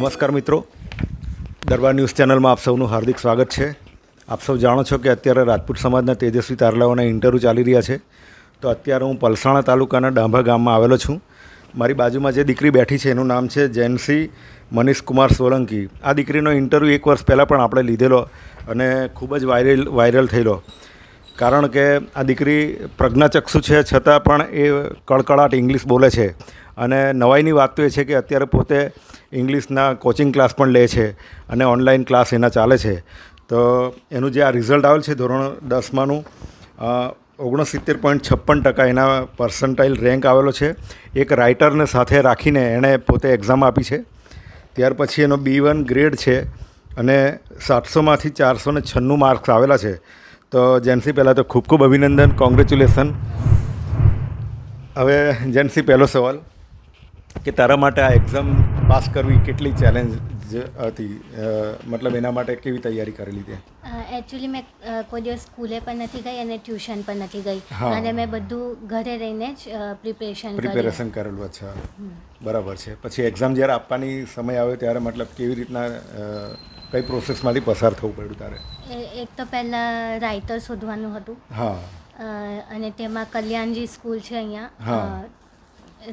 નમસ્કાર મિત્રો. દરબાર ન્યૂઝ ચેનલમાં આપ સૌનું હાર્દિક સ્વાગત છે. આપ સૌ જાણો છો કે અત્યારે રાજપૂત સમાજના તેજસ્વી તારલાઓના ઇન્ટરવ્યૂ ચાલી રહ્યા છે. તો અત્યારે હું પલસાણા તાલુકાના ડાંભા ગામમાં આવેલો છું. મારી બાજુમાં જે દીકરી બેઠી છે એનું નામ છે જૈનસી મનીષ કુમાર સોલંકી. આ દીકરીનો ઇન્ટરવ્યૂ એક વર્ષ પહેલાં પણ આપણે લીધેલો અને ખૂબ જ વાયરલ વાયરલ થયેલો. કારણ કે આ દીકરી પ્રજ્ઞાચક્ષુ છે, છતાં પણ એ કળકળાટ ઇંગ્લિશ બોલે છે. અને નવાઈની વાત તો એ છે કે અત્યારે પોતે ઇંગ્લિશના કોચિંગ ક્લાસ પણ લે છે અને ઓનલાઈન ક્લાસ એના ચાલે છે. તો એનું જે આ રિઝલ્ટ આવેલ છે ધોરણ દસમાનું ઓગણસિત્તેર પોઈન્ટ છપ્પન ટકા એના પર્સન્ટાઇલ રેન્ક આવેલો છે. એક રાઇટરને સાથે રાખીને એણે પોતે એક્ઝામ આપી છે. ત્યાર પછી એનો બી વન ગ્રેડ છે અને સાતસોમાંથી ચારસો ને છન્નું માર્ક્સ આવેલા છે. તો જેન્સી પહેલાં તો ખૂબ ખૂબ અભિનંદન, કોંગ્રેચ્યુલેશન. હવે જેન્સી પહેલો સવાલ, કે તારા માટે આ એક્ઝામ પાસ કરવી કેટલી ચેલેન્જ હતી? મતલબ એના માટે કેવી તૈયારી કરેલી તે એકચ્યુઅલી મેં કોઈ દિવસ સ્કૂલે પણ નથી ગઈ અને ટ્યુશન પણ નથી ગઈ. અને મેં બધું ઘરે રહીને જ પ્રિપેરેશન પ્રિપેરેશન કરેલું અચ્છા. બરાબર છે. પછી એક્ઝામ જ્યારે આપવાની સમય આવ્યો ત્યારે મતલબ કેવી રીતના કઈ પ્રોસેસમાંથી પસાર થવું પડ્યું તારે? એક તો પહેલાં રાઇટર શોધવાનું હતું. હા. અને તેમાં કલ્યાણજી સ્કૂલ છે અહીંયા.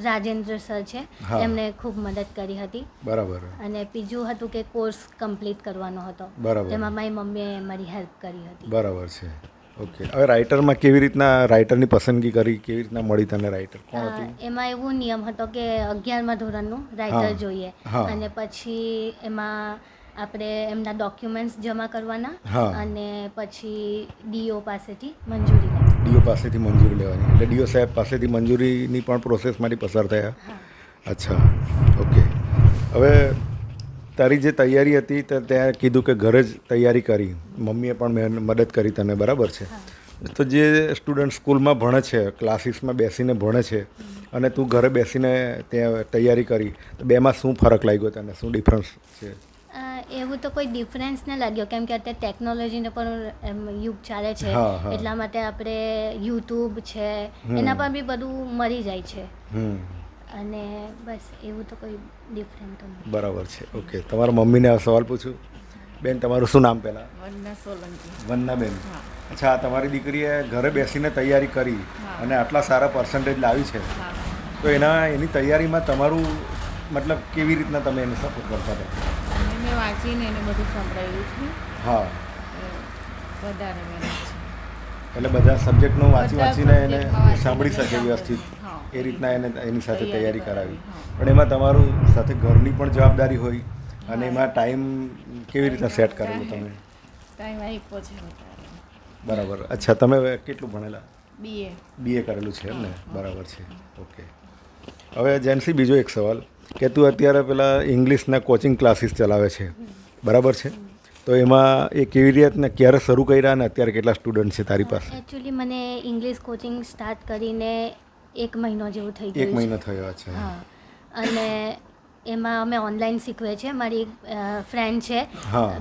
રાજેન્દ્ર સર છે. એમણે ખૂબ મદદ કરી હતી. બરાબર. અને બીજું હતું કે કોર્સ કમ્પ્લીટ કરવાનો હતો. બરાબર. એમાં મારી મમ્મીએ મારી હેલ્પ કરી હતી. બરાબર છે. ઓકે. હવે રાઇટરમાં કેવી રીતના રાઇટરની પસંદગી કરી કેવી રીતના મળી તને રાઇટર? કોણ હતી? એમાં એવો નિયમ હતો કે અગિયારમા ધોરણનું રાઇટર જોઈએ. અને પછી એમાં આપણે એમના ડોક્યુમેન્ટ્સ જમા કરવાના અને પછી ડીઓ પાસેથી મંજૂરી ડીઓ પાસેથી મંજૂરી લેવાની. એટલે ડીઓ સાહેબ પાસેથી મંજૂરીની પણ પ્રોસેસમાંથી પસાર થયા. અચ્છા ઓકે. હવે તારી જે તૈયારી હતી તે ત્યાં કીધું કે ઘરે જ તૈયારી કરી. મમ્મીએ પણ મેં મદદ કરી તને બરાબર છે? તો જે સ્ટુડન્ટ સ્કૂલમાં ભણે છે ક્લાસીસમાં બેસીને ભણે છે અને તું ઘરે બેસીને ત્યાં તૈયારી કરી તો બેમાં શું ફરક લાગ્યો તને? શું ડિફરન્સ છે? એવું તો કોઈ ડિફરન્સ ન લાગ્યો. કેમ કે અત્યારે ટેકનોલોજીનો પણ એમ યુગ ચાલે છે. એટલા માટે આપણે યુટ્યુબ છે એના પર બી બધું મળી જાય છે. હમ. અને બસ એવું તો કોઈ ડિફરન્ટ બરાબર છે. ઓકે તમારા મમ્મીને સવાલ પૂછું. બેન તમારું શું નામ પહેલાં? વંદના સોલંકી. વંદનાબેન બેન. અચ્છા તમારી દીકરીએ ઘરે બેસીને તૈયારી કરી અને આટલા સારા પર્સન્ટેજ લાવી છે. તો એના એની તૈયારીમાં તમારું મતલબ કેવી રીતના તમે એને સપોર્ટ કરતા હતા? મેં વાંચીને એને બધું સંભળાયું છે. હા. વધારે મહેનત એટલે બધા સબ્જેક્ટનું વાંચી વાંચીને એને સાંભળી શકે વ્યવસ્થિત એ રીતના એને એની સાથે તૈયારી કરાવી પણ એમાં તમારું સાથે ઘરની પણ જવાબદારી હોય અને એમાં ટાઈમ કેવી રીતના સેટ કરેલું તમે? ટાઈમ આપ્યો છે બરાબર. અચ્છા તમે કેટલું ભણેલા? બીએ બીએ કરેલું છે એમ ને? બરાબર છે. ઓકે. હવે જેન્સી બીજો એક સવાલ. કે તું અત્યારે પેલા ઇંગ્લિશના કોચિંગ ક્લાસીસ ચલાવે છે. બરાબર છે? તો એમાં એ કેવી રીતના ક્યારે શરૂ કર્યા અને અત્યારે કેટલા સ્ટુડન્ટ છે તારી પાસે? એકચ્યુઅલી મને ઇંગ્લિશ કોચિંગ સ્ટાર્ટ કરીને એક મહિનો જેવું થઈ ગયું એક મહિનો થયો છે હા. અને એમાં અમે ઓનલાઈન શીખવે છે. મારી એક ફ્રેન્ડ છે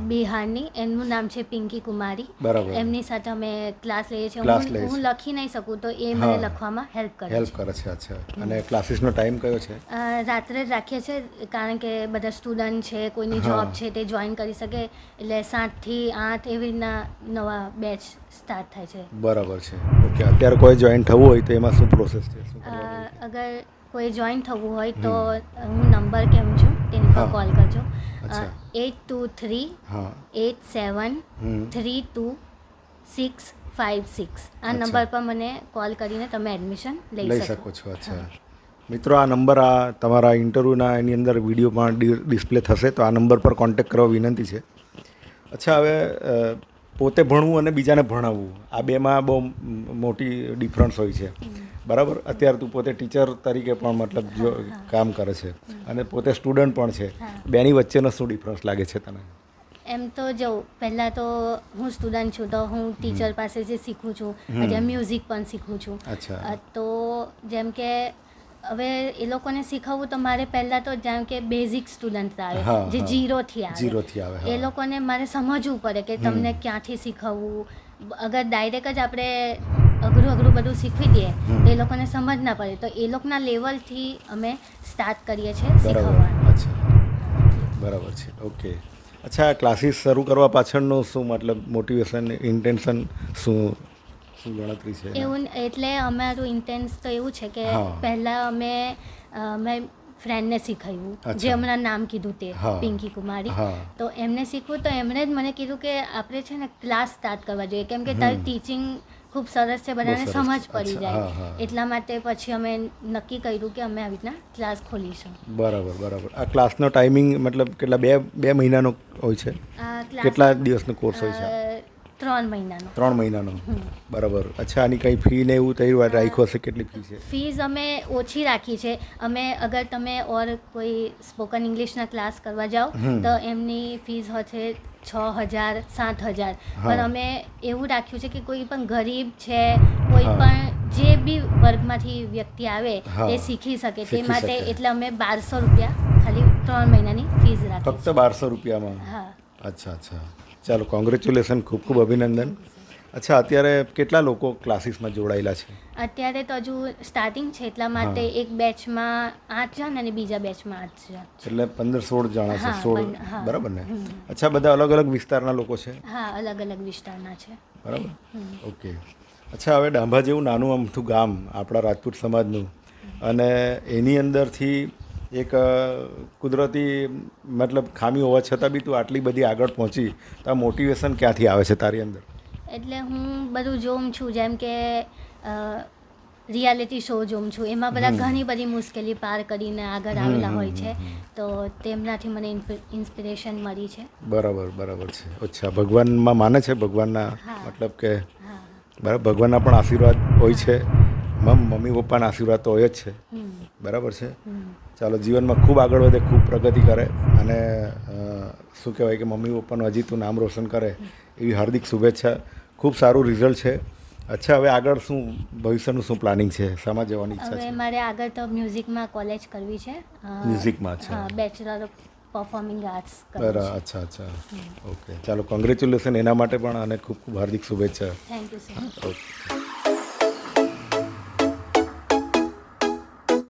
બિહારની. એમનું નામ છે પિંકી કુમારી. એમની સાથે અમે ક્લાસ લઈએ છીએ. હું. લખી નહીં શકું તો એ મને લખવામાં હેલ્પ કરે હેલ્પ કરે છે અચ્છા. અને ક્લાસીસનો ટાઈમ કયો છે? રાત્રે જ રાખીએ છીએ કારણ કે બધા સ્ટુડન્ટ છે કોઈની જોબ છે તે જોઈન કરી શકે. એટલે સાતથી આઠ એવી રીતના નવા બેચ સ્ટાર્ટ થાય છે. બરાબર છે. ઓકે અત્યારે કોઈ જોઈન થવું હોય તો એમાં શું પ્રોસેસ છે? અગર કોઈ જોઈન થવું હોય તો હું નંબર કેમ છો? તેની પર કોલ કરજો. Eight two three eight seven. Three two six five six આ નંબર પર મને કોલ કરીને તમે એડમિશન લઈ શકો. શકો છો અચ્છા. મિત્રો આ નંબર આ તમારા ઇન્ટરવ્યૂના એની અંદર વિડીયોમાં ડિસ્પ્લે થશે તો આ નંબર પર કોન્ટેક્ટ કરવા વિનંતી છે. અચ્છા હવે પોતે ભણવું અને બીજાને ભણાવવું. આ બેમાં બહુ મોટી ડિફરન્સ હોય છે. બરાબર? અત્યારે તું પોતે ટીચર તરીકે પણ મતલબ જો કામ કરે છે. અને પોતે સ્ટુડન્ટ પણ છે. બેની વચ્ચેનો શું ડિફરન્સ લાગે છે તને? એમ તો જો પહેલાં તો હું સ્ટુડન્ટ છું તો હું ટીચર પાસે જે શીખું છું જેમ મ્યુઝિક પણ શીખું છું. તો જેમ કે હવે એ લોકોને શીખવવું તો મારે પહેલાં તો જેમ કે બેઝિક સ્ટુડન્ટ આવે જે. જીરોથી આવે, એ લોકોને મારે સમજવું પડે કે તમને ક્યાંથી શીખવવું. અગર ડાયરેક્ટ જ આપણે અઘરું અઘરું બધું શીખવી દઈએ તો એ લોકોને સમજ ના પડે. તો એ લોકોના લેવલથી અમે સ્ટાર્ટ કરીએ છીએ શીખવવાનું. બરાબર છે. ઓકે. અચ્છા ક્લાસીસ શરૂ કરવા પાછળનું શું મતલબ મોટિવેશન ઇન્ટેન્શન શું? શું ગણતરી છે એવું એટલે અમારું ઇન્ટેન્સ તો એવું છે કે પહેલાં અમે મેં ફ્રેન્ડને શીખવ્યું જે હમણાં નામ કીધું તે પિંકી કુમારી. તો એમને શીખવું તો એમણે જ મને કીધું કે આપણે છે ને ક્લાસ સ્ટાર્ટ કરવા જોઈએ. કેમ કે તારી ટીચિંગ ખૂબ સરસ છે બધાને સમજ પડી જાય. એટલા માટે પછી અમે નક્કી કર્યું કે અમે આવી રીતના ક્લાસ ખોલીશું. બરાબર બરાબર. આ ક્લાસનો ટાઈમિંગ મતલબ કેટલા બે બે મહિનાનો હોય છે? કેટલા દિવસનો કોર્સ હોય છે? ત્રણ મહિનાનો. ત્રણ મહિનાનો? બરાબર. અચ્છા આની કંઈ ફી ને એવું થયું? વાર રાખ્યું હશે કેટલી ફી છે? ફીઝ અમે ઓછી રાખી છે. અમે અગર તમે ઓર કોઈ સ્પોકન ઇંગ્લિશના ક્લાસ કરવા જાઓ તો એમની ફીઝ હોય છે છ હજાર સાત હજાર. પણ અમે એવું રાખ્યું છે કે કોઈ પણ ગરીબ છે કોઈ પણ જે બી વર્ગમાંથી વ્યક્તિ આવે એ શીખી શકે. તે માટે એટલે અમે બારસો રૂપિયા ખાલી ત્રણ મહિનાની ફીઝ રાખી ફક્ત બારસો રૂપિયામાં? હા. અચ્છા અચ્છા. ચાલો કોંગ્રેચ્યુલેશન ખૂબ ખૂબ અભિનંદન. અચ્છા અત્યારે કેટલા લોકો ક્લાસીસમાં જોડાયેલા છે? અત્યારે તો હજુ સ્ટાર્ટિંગ છે એટલા માટે એક બેચમાં આઠ જણ અને બીજા બેચમાં આઠ જણ. એટલે પંદર સોળ જણા છે સોળ બરાબર ને? અચ્છા બધા અલગ અલગ વિસ્તારના લોકો છે? હા અલગ અલગ વિસ્તારના છે. બરાબર. ઓકે. અચ્છા હવે ડાંભા જેવું નાનું અમથું ગામ આપણા રાજપૂત સમાજનું અને એની અંદરથી એક કુદરતી મતલબ ખામી હોવા છતાં બી તું આટલી બધી આગળ પહોંચી તો આ મોટિવેશન ક્યાંથી આવે છે તારી અંદર? એટલે હું બધું જોઉં છું જેમ કે રિયાલિટી શો જોઉં છું. એમાં બધા ઘણી બધી મુશ્કેલી પાર કરીને આગળ આવેલા હોય છે. તો તેમનાથી મને ઇન્સ્પિરેશન મળી છે. બરાબર બરાબર છે. અચ્છા ભગવાનમાં માને છે? ભગવાનના મતલબ કે બરાબર ભગવાનના પણ આશીર્વાદ હોય છે. મમ મમ્મી પપ્પાના આશીર્વાદ તો હોય જ છે. બરાબર છે. ચાલો જીવનમાં ખૂબ આગળ વધે ખૂબ પ્રગતિ કરે અને શું કહેવાય કે મમ્મી પપ્પાનું હજી તું નામ રોશન કરે એવી હાર્દિક શુભેચ્છા. ખૂબ સારું રિઝલ્ટ છે. અચ્છા હવે આગળ શું ભવિષ્યનું શું પ્લાનિંગ છે? શામાં જવાની ઈચ્છા છે? મારે આગળ તો મ્યુઝિકમાં કોલેજ કરવી છે. મ્યુઝિકમાં છે. બેચલર પરફોર્મિંગ આર્ટ્સ બરાબર અચ્છા અચ્છા. ઓકે ચાલો કોંગ્રેચ્યુલેશન એના માટે પણ અને ખૂબ ખૂબ હાર્દિક શુભેચ્છા. Thank you sir okay